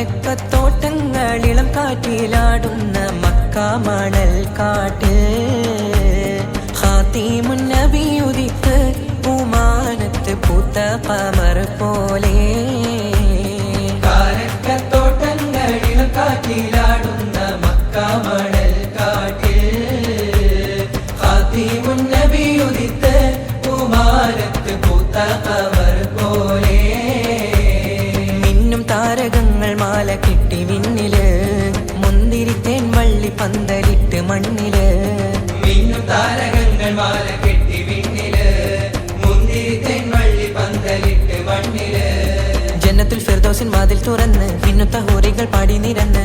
അരക്കത്തോട്ടങ്ങളിളം കാറ്റിലാടുന്ന മക്കാമണൽ കാട്ടിൽ. ഹാത്തീമുൻ നബിയുദിത്ത് ഉമാനത്ത് പൂത്ത പമർ പോലെ. അരക്കത്തോട്ടങ്ങളിളം കാറ്റിലാടുന്ന മക്കാമണൽ കാട്ടിൽ. ഹാത്തീമുൻ നബിയുദിത്ത് ഉമാനത്ത് പൂത്ത മാല കിട്ടി വിണ്ണിൽ. മുന്തിരിത്തേൻ വള്ളി പന്തലിട്ട് മണ്ണിൽ. മിന്നു താരകങ്ങൾ മാല കെട്ടി വിണ്ണിൽ. മുന്തിരിത്തേൻ വള്ളി പന്തലിട്ട് മണ്ണിൽ. ജന്നത്തിൽ ഫിർദോസിൻ വാതിൽ തുറന്ന് മിന്നുത്ത ഹോറികൾ പാടി നിരന്ന്.